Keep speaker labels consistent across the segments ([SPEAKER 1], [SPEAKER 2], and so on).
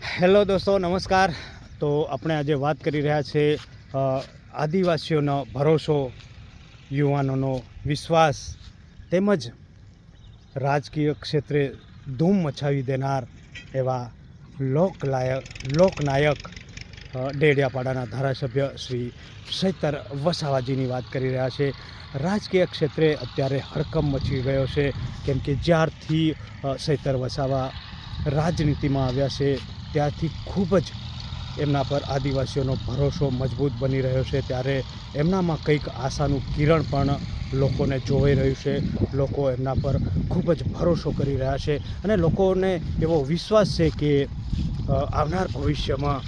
[SPEAKER 1] Hello દોસ્તો, નમસ્કાર. તો આપણે આજે વાત કરી રહ્યા છે આદિવાસીઓનો ભરોસો, યુવાનોનો વિશ્વાસ તેમજ રાજકીય ક્ષેત્રે ધૂમ મચાવી દેનાર એવા લોકલાયક, લોકનાયક ડેડિયાપાડાના ધારાસભ્ય શ્રી સૈતર વસાવાજીની વાત કરી રહ્યા છે. રાજકીય ક્ષેત્રે અત્યારે હડકંપ મચી ગયો છે. કેમ કે જ્યારથી સૈતર વસાવા રાજનીતિમાં આવ્યા છે ત્યારથી ખૂબ જ એમના પર આદિવાસીઓનો ભરોસો મજબૂત બની રહ્યો છે. ત્યારે એમનામાં કંઈક આશાનું કિરણ પણ લોકોને જોવાઈ રહ્યું છે. લોકો એમના પર ખૂબ જ ભરોસો કરી રહ્યા છે અને લોકોને એવો વિશ્વાસ છે કે આવનાર ભવિષ્યમાં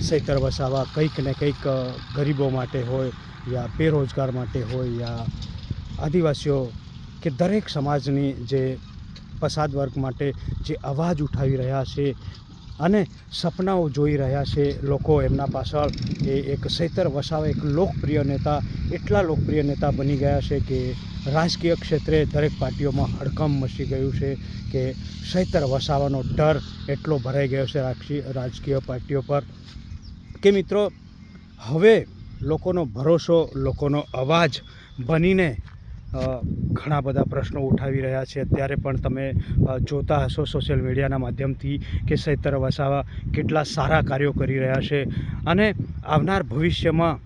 [SPEAKER 1] સૈતર વસાવા કંઈક ને કંઈક ગરીબો માટે હોય યા બેરોજગાર માટે હોય યા આદિવાસીઓ કે દરેક સમાજની જે પસાદ વર્ગ માટે જે અવાજ ઉઠાવી રહ્યા છે અને સપનાઓ જોઈ રહ્યા છે. લોકો એમના પાછળ એ એક સૈતર વસાવા એક લોકપ્રિય નેતા, એટલા લોકપ્રિય નેતા બની ગયા છે કે રાજકીય ક્ષેત્રે દરેક પાર્ટીઓમાં હડકંપ મચી ગયું છે કે સૈતર વસાવાનો ડર એટલો ભરાઈ ગયો છે રાજકીય પાર્ટીઓ પર. કે મિત્રો, હવે લોકોનો ભરોસો, લોકોનો અવાજ બનીને ઘણા બધા પ્રશ્નો ઉઠાવી રહ્યા છે. અત્યારે પણ તમે જોતા હશો સોશિયલ મીડિયાના માધ્યમથી કે સૈતર વસાવા કેટલા સારા કાર્યો કરી રહ્યા છે. અને આવનાર ભવિષ્યમાં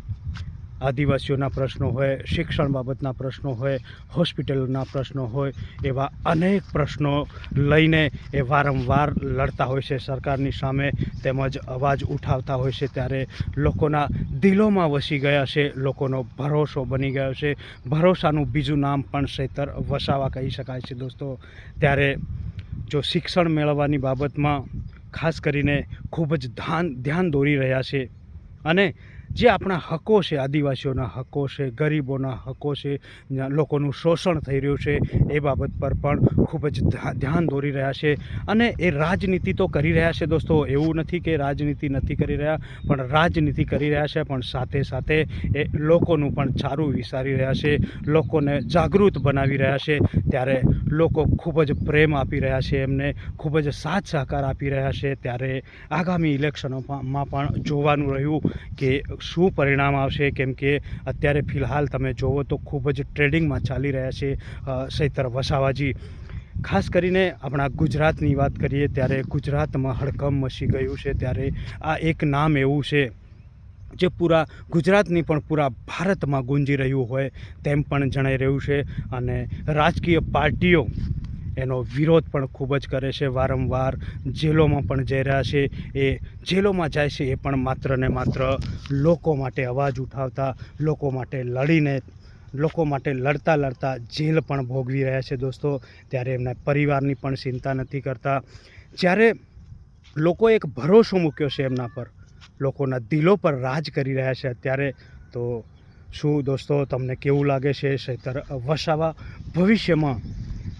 [SPEAKER 1] આદિવાસીઓના પ્રશ્નો હોય, શિક્ષણ બાબતના પ્રશ્નો હોય, હોસ્પિટલના પ્રશ્નો હોય, એવા અનેક પ્રશ્નો લઈને એ વારંવાર લડતા હોય છે સરકારની સામે, તેમજ અવાજ ઉઠાવતા હોય છે ત્યારે લોકોના દિલોમાં વસી ગયા છે, લોકોનો ભરોસો બની ગયો છે. ભરોસાનું બીજું નામ પણ શેતર વસાવા કહી શકાય છે દોસ્તો. ત્યારે જો શિક્ષણ મેળવવાની બાબતમાં ખાસ કરીને ખૂબ જ ધ્યાન ધ્યાન દોરી રહ્યા છે અને જે આપણા હકો છે, આદિવાસીઓના હકો છે, ગરીબોના હકો છે લોકોનું શોષણ થઈ રહ્યું છે, એ બાબત પર પણ ખૂબ જ ધ્યા- ધ્યાન દોરી રહ્યા છે. અને એ રાજનીતિ તો કરી રહ્યા છે દોસ્તો, એવું નથી કે રાજનીતિ નથી કરી રહ્યા, પણ રાજનીતિ કરી રહ્યા છે, પણ સાથે સાથે એ લોકોનું પણ સારું વિચારી રહ્યા છે, લોકોને જાગૃત બનાવી રહ્યા છે. ત્યારે લોકો ખૂબ જ પ્રેમ આપી રહ્યા છે, એમને ખૂબ જ સાથ સહકાર આપી રહ્યા છે. ત્યારે આગામી ઇલેક્શનોમાં પણ જોવાનું રહ્યું કે શું પરિણામ આવશે? કેમ કે અત્યારે ફિલહાલ તમે જોવો તો ખૂબ જ ટ્રેડિંગમાં ચાલી રહ્યા છે સૈતર વસાવાજી. ખાસ કરીને આપણા ગુજરાતની વાત કરીએ ત્યારે ગુજરાતમાં હડકંપ મસી ગયું છે, ત્યારે આ એક નામ એવું છે જે પૂરા ગુજરાતની પણ પૂરા ભારતમાં ગુંજી રહ્યું હોય તેમ પણ જણાઈ રહ્યું છે. અને રાજકીય પાર્ટીઓ એનો વિરોધ પણ ખૂબ જ કરે છે. વારંવાર જેલોમાં પણ જઈ રહ્યા છે. એ જેલોમાં જાય છે એ પણ માત્ર ને માત્ર લોકો માટે અવાજ ઉઠાવતા, લોકો માટે લડીને, લોકો માટે લડતા લડતા જેલ પણ ભોગવી રહ્યા છે દોસ્તો. ત્યારે એમના પરિવારની પણ ચિંતા નથી કરતા. જ્યારે લોકોએ એક ભરોસો મૂક્યો છે એમના પર, લોકોના દિલો પર રાજ કરી રહ્યા છે અત્યારે, તો શું દોસ્તો, તમને કેવું લાગે છે? સૈતર વસાવા ભવિષ્યમાં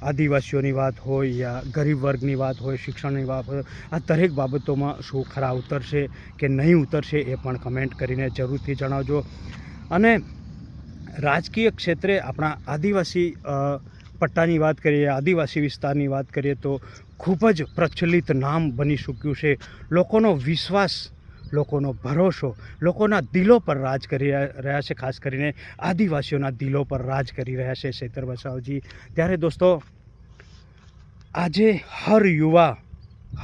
[SPEAKER 1] આદિવાસીઓની વાત હોય યા ગરીબ વર્ગની વાત હોય, શિક્ષણની વાત હોય, આ દરેક બાબતોમાં શું ખરા ઉતરશે કે નહીં ઉતરશે એ પણ કમેન્ટ કરીને જરૂરથી જણાવજો. અને રાજકીય ક્ષેત્રે આપણા આદિવાસી પટ્ટાની વાત કરીએ, આદિવાસી વિસ્તારની વાત કરીએ તો ખૂબ જ પ્રચલિત નામ બની ચૂક્યું છે. લોકોનો વિશ્વાસ લોકોનો ભરોસો, લોકોના દિલો પર રાજ કરી રહ્યા છે, ખાસ કરીને આદિવાસીઓના દિલો પર રાજ કરી રહ્યા છે શેતર વસાવજી. ત્યારે દોસ્તો, આજે હર યુવા,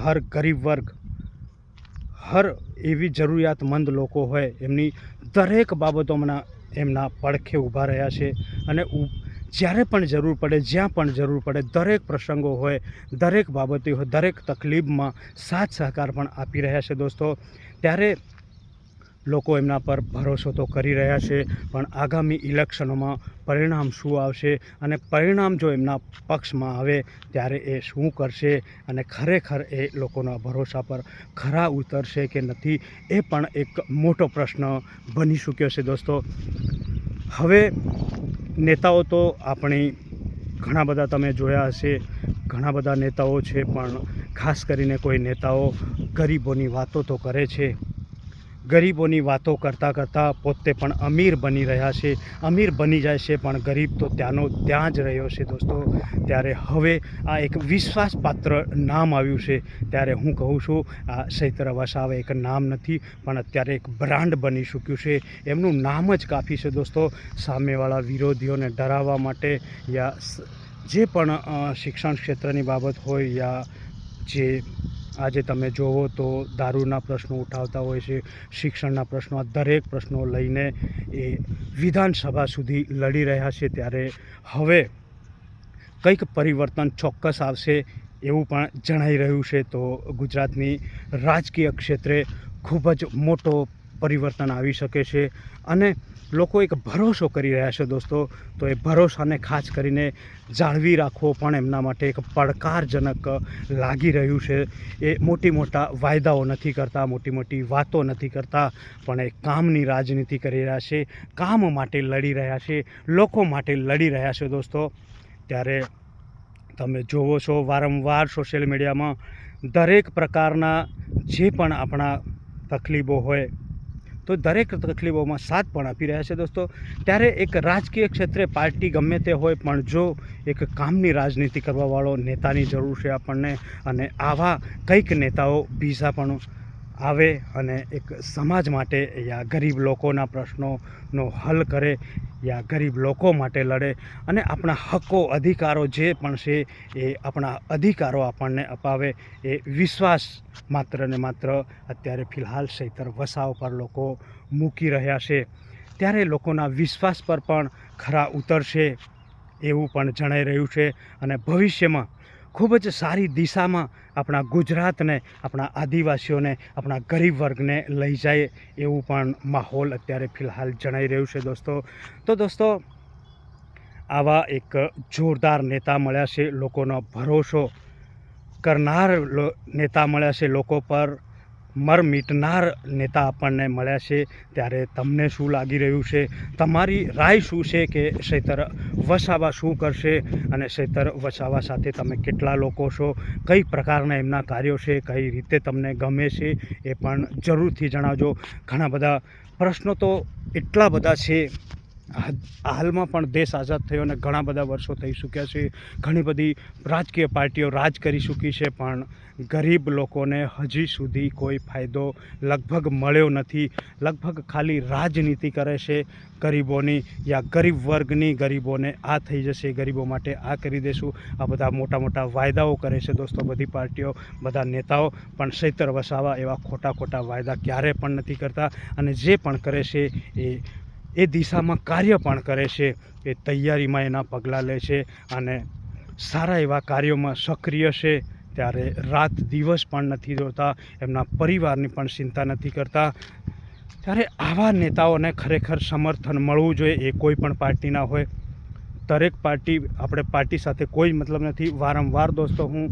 [SPEAKER 1] હર ગરીબ વર્ગ, હર એવી જરૂરિયાતમંદ લોકો હોય, એમની દરેક બાબતોમાં એમના પડખે ઊભા રહ્યા છે અને જ્યારે પણ જરૂર પડે, જ્યાં પણ જરૂર પડે, દરેક પ્રસંગો હોય, દરેક બાબતે હોય, દરેક તકલીફમાં સાથ સહકાર પણ આપી રહ્યા છે દોસ્તો. ત્યારે લોકો એમના પર ભરોસો તો કરી રહ્યા છે, પણ આગામી ઇલેક્શનોમાં પરિણામ શું આવશે અને પરિણામ જો એમના પક્ષમાં આવે, ત્યારે એ શું કરશે અને ખરેખર એ લોકોના ભરોસા પર ખરા ઉતરશે કે નથી, એ પણ એક મોટો પ્રશ્ન બની ચૂક્યો છે દોસ્તો. હવે નેતાઓ તો આપણી ઘણા બધા તમે જોયા હશે, ઘણા બધા નેતાઓ છે, પણ ખાસ કરીને કોઈ નેતાઓ ગરીબોની વાતો તો કરે છે. ગરીબોની વાતો કરતાં કરતાં પોતે પણ અમીર બની રહ્યા છે. અમીર બની જાય છે પણ ગરીબ તો ત્યાંનો ત્યાં જ રહ્યો છે દોસ્તો. ત્યારે હવે આ એક વિશ્વાસપાત્ર નામ આવ્યું છે. ત્યારે હું કહું છું, આ ચૈત્ર વસાવે એક નામ નથી, પણ અત્યારે એક બ્રાન્ડ બની ચૂક્યું છે. એમનું નામ જ કાફી છે દોસ્તો. સામેવાળા વિરોધીઓને ડરાવવા માટે યા જે પણ શિક્ષણ ક્ષેત્રની બાબત હોય યા જે આજે તમે જોવો તો દારૂના પ્રશ્નો ઉઠાવતા હોય છે, શિક્ષણના પ્રશ્નો, આ દરેક પ્રશ્નો લઈને એ વિધાનસભા સુધી લડી રહ્યા છે ત્યારે હવે કંઈક પરિવર્તન ચોક્કસ આવશે એવું પણ જણાઈ રહ્યું છે. તો ગુજરાતની રાજકીય ક્ષેત્રે ખૂબ જ મોટો પરિવર્તન આવી શકે છે અને લોકો એક ભરોસો કરી રહ્યા છે દોસ્તો. તો એ ભરોસાને ખાસ કરીને જાળવી રાખવો પણ એમના માટે એક પડકારજનક લાગી રહ્યું છે. એ મોટી મોટા વાયદાઓ નથી કરતા મોટી મોટી વાતો નથી કરતા, પણ એ કામની રાજનીતિ કરી રહ્યા છે, કામ માટે લડી રહ્યા છે, લોકો માટે લડી રહ્યા છે દોસ્તો. ત્યારે તમે જોવો છો વારંવાર સોશિયલ મીડિયામાં દરેક પ્રકારના જે પણ આપણા તકલીફો હોય તો દરેક તકલીફોમાં સાથ પણ આપી રહ્યા છે દોસ્તો. ત્યારે એક રાજકીય ક્ષેત્રે પાર્ટી ગમે તે હોય, પણ જો એક કામની રાજનીતિ કરવાવાળો નેતાની જરૂર છે આપણને, અને આવા કંઈક નેતાઓ બીજા પણ આવે અને એક સમાજ માટે યા ગરીબ લોકોના પ્રશ્નોનો હલ કરે, યા ગરીબ લોકો માટે લડે અને આપણા હક્કો અધિકારો જે પણ છે એ આપણા અધિકારો આપણને અપાવે એ વિશ્વાસ માત્ર ને માત્ર અત્યારે ફિલહાલ સૈતર વસાવ પર લોકો મૂકી રહ્યા છે. ત્યારે લોકોના વિશ્વાસ પર પણ ખરા ઉતરશે એવું પણ જણાઈ રહ્યું છે અને ભવિષ્યમાં ખૂબ જ સારી દિશામાં આપણા ગુજરાતને, આપણા આદિવાસીઓને, આપણા ગરીબ વર્ગને લઈ જાય એવું પણ માહોલ અત્યારે ફિલહાલ જણાઈ રહ્યું છે દોસ્તો. તો દોસ્તો, આવા એક જોરદાર નેતા મળ્યા છે, લોકોનો ભરોસો કરનાર નેતા મળ્યા છે લોકો પર. મર મીટનાર નેતા આપણને મળ્યા છે. ત્યારે તમને શું લાગી રહ્યું છે? તમારી રાય શું છે કે શેતર વસાવા શું કરશે? અને શેતર વસાવા સાથે તમે કેટલા લોકો છો? કઈ પ્રકારના એમના કાર્યો છે? કઈ રીતે તમને ગમે છે? એ પણ જરૂરથી જણાવજો. ઘણા બધા પ્રશ્નો તો એટલા બધા છે હાલમાં પણ દેશ આઝાદ થયો અને ઘણા બધા વર્ષો થઈ ચૂક્યા છે. ઘણી બધી રાજકીય પાર્ટીઓ રાજ કરી ચૂકી છે, પણ ગરીબ લોકોને હજી સુધી કોઈ ફાયદો લગભગ મળ્યો નથી. લગભગ ખાલી રાજનીતિ કરે છે ગરીબોની યા ગરીબ વર્ગની ગરીબોને આ થઈ જશે, ગરીબો માટે આ કરી દેશું. આ બધા મોટા મોટા વાયદાઓ કરે છે દોસ્તો, બધી પાર્ટીઓ, બધા નેતાઓ, પણ સૈતર વસાવા એવા ખોટા ખોટા વાયદા ક્યારે પણ નથી કરતા. અને જે પણ કરે છે એ એ દિશામાં કાર્ય પણ કરે છે. એ તૈયારીમાં એના પગલાં લે છે અને સારા એવા કાર્યોમાં સક્રિય છે. ત્યારે રાત દિવસ પણ નથી જોતા એમના પરિવારની પણ ચિંતા નથી કરતા. ત્યારે આવા નેતાઓને ખરેખર સમર્થન મળવું જોઈએ એ કોઈ પણ પાર્ટીના હોય. દરેક પાર્ટી, આપણે પાર્ટી સાથે કોઈ મતલબ નથી. વારંવાર દોસ્તો, હું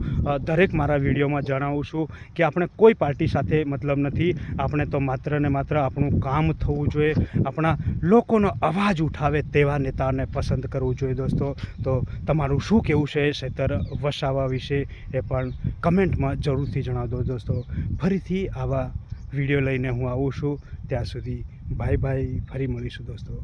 [SPEAKER 1] દરેક મારા વિડીયોમાં જણાવું છું કે આપણે કોઈ પાર્ટી સાથે મતલબ નથી. આપણે તો માત્ર ને માત્ર આપણું કામ થવું જોઈએ. આપણા લોકોનો અવાજ ઉઠાવે તેવા નેતાને પસંદ કરવું જોઈએ દોસ્તો. તો તમારું શું કહેવું છે સેતર વસાવા વિશે એ પણ કમેન્ટમાં જરૂરથી જણાવજો દોસ્તો. ફરીથી આવા વીડિયો લઈને હું આવું છું. ત્યાં સુધી બાય બાય, ફરી મળીશું દોસ્તો.